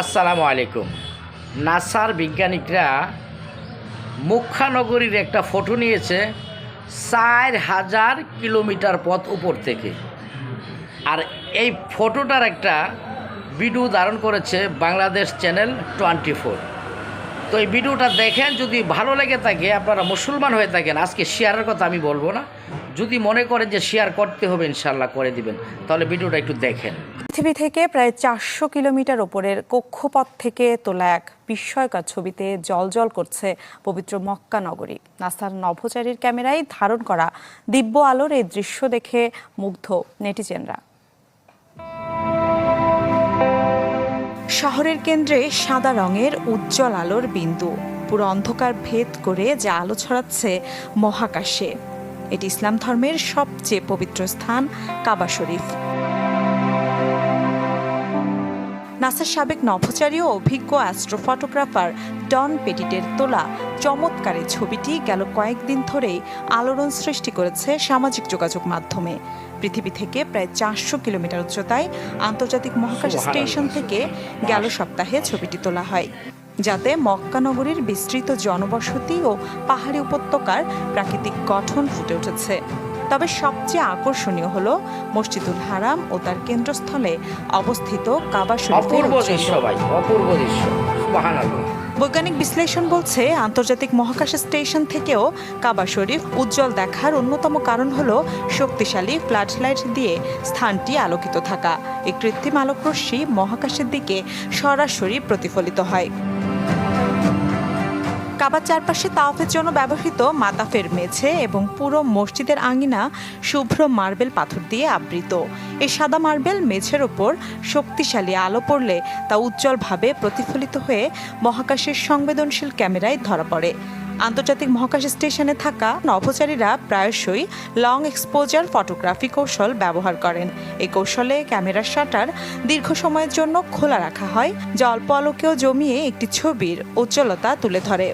আসসালামু আলাইকুম। নাসার বিজ্ঞানিকরা মুখ্যানগরীর একটা ফটো নিয়েছে চার হাজার কিলোমিটার পথ উপর থেকে। আর এই ফটোটার একটা ভিডিও ধারণ করেছে বাংলাদেশ চ্যানেল টোয়েন্টি ফোর। তো এই ভিডিওটা দেখেন, যদি ভালো লেগে থাকে, আপনারা মুসলমান হয়ে থাকেন, আজকে শেয়ারের কথা আমি বলব না। যদি মনে করেন যে শেয়ার করতে হবে ইনশাল্লাহ করে দিবেন। তাহলে ভিডিওটা একটু দেখেন। পৃথিবী থেকে প্রায় চারশো কিলোমিটার ওপরের কক্ষপথ থেকে তোলা এক বিস্ময়কর ছবিতে জলজল করছে পবিত্র মক্কা নগরী। নাসার নভোচারীর ক্যামেরায় ধারণ করা দিব্য আলোর এই দৃশ্য দেখে মুগ্ধ নেটিজেনরা। শহরের কেন্দ্রে সাদা রঙের উজ্জ্বল আলোর বিন্দু। পুরো অন্ধকার ভেদ করে যা আলো ছড়াচ্ছে মহাকাশে। এটি ইসলাম ধর্মের সবচেয়ে পবিত্র স্থান কাবা শরীফ। নাসার সাবেক নভোচারী ও অভিজ্ঞ অ্যাস্ট্রোফটোগ্রাফার ডন পেটিটের তোলা চমৎকার ছবিটি গেল কয়েকদিন ধরেই আলোড়ন সৃষ্টি করেছে সামাজিক যোগাযোগ মাধ্যমে। পৃথিবী থেকে প্রায় চারশো কিলোমিটার উচ্চতায় আন্তর্জাতিক মহাকাশ স্টেশন থেকে গেল সপ্তাহে ছবিটি তোলা হয়। যাতে মক্কা নগরীর বিস্তৃত জনবসতি ও পাহাড়ি উপত্যকার প্রাকৃতিক গঠন ফুটে উঠেছে। তবে সবচেয়ে আকর্ষণীয় হলো মসজিদুল হারাম ও তার কেন্দ্রস্থলে অবস্থিত কাবা শরীফের অপূর্ব দৃশ্য বৈজ্ঞানিক বিশ্লেষণ বলছে আন্তর্জাতিক মহাকাশ স্টেশন থেকেও কাবা শরীফ উজ্জ্বল দেখার অন্যতম কারণ হলো শক্তিশালী ফ্লাড লাইট দিয়ে স্থানটি আলোকিত থাকা। এই কৃত্রিম আলোকরশ্মি মহাকাশের দিকে সরাসরি প্রতিফলিত হয়। কাবার চারপাশে তাওফের জন্য ব্যবহৃত মাতাফের মেঝে এবং পুরো মসজিদের আঙিনা শুভ্র মার্বেল পাথর দিয়ে আবৃত। এই সাদা মার্বেল মেঝের ওপর শক্তিশালী আলো পড়লে তা উজ্জ্বলভাবে প্রতিফলিত হয়ে মহাকাশের সংবেদনশীল ক্যামেরায় ধরা পড়ে। আন্তর্জাতিক মহাকাশ স্টেশনে থাকা নভোচারীরা প্রায়শই লং এক্সপোজার ফটোগ্রাফি কৌশল ব্যবহার করেন। এই কৌশলে ক্যামেরার শাটার দীর্ঘ সময়ের জন্য খোলা রাখা হয়, যা অল্প আলোকেও জমিয়ে একটি ছবির উজ্জ্বলতা তুলে ধরে।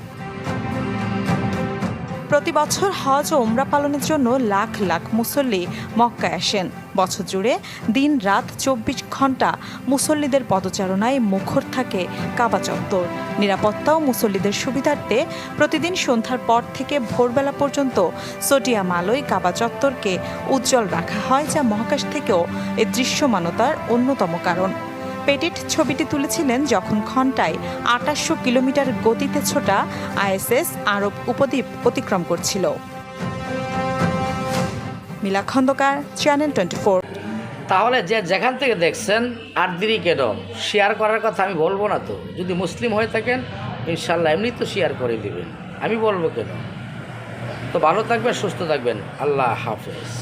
প্রতি বছর হজ ও ওমরা পালনের জন্য লাখ লাখ মুসল্লি মক্কায় আসেন। বছর জুড়ে দিন রাত চব্বিশ ঘণ্টা মুসল্লিদের পদচারণায় মুখর থাকে কাবা চত্বর। নিরাপত্তা ও মুসল্লিদের সুবিধার্থে প্রতিদিন সন্ধ্যার পর থেকে ভোরবেলা পর্যন্ত সোডিয়াম আলোয় কাবা চত্বরকে উজ্জ্বল রাখা হয়, যা মহাকাশ থেকেও এর দৃশ্যমানতার অন্যতম কারণ। পেটিট ছবিটি তুলেছিলেন যখন ঘন্টায় আটাশশো কিলোমিটার গতিতে ছোটা আইএসএস আরব উপদ্বীপ অতিক্রম করছিল। মিলা খন্দকার চ্যানেল টোয়েন্টি তাহলে যে যেখান থেকে দেখছেন আর দেরি কেন শেয়ার করার কথা আমি বলব না তো। যদি মুসলিম হয়ে থাকেন ইনশাল্লাহ এমনি তো শেয়ার করে দিবেন। আমি বলব কেন তো ভালো থাকবেন, সুস্থ থাকবেন। আল্লাহ হাফেজ।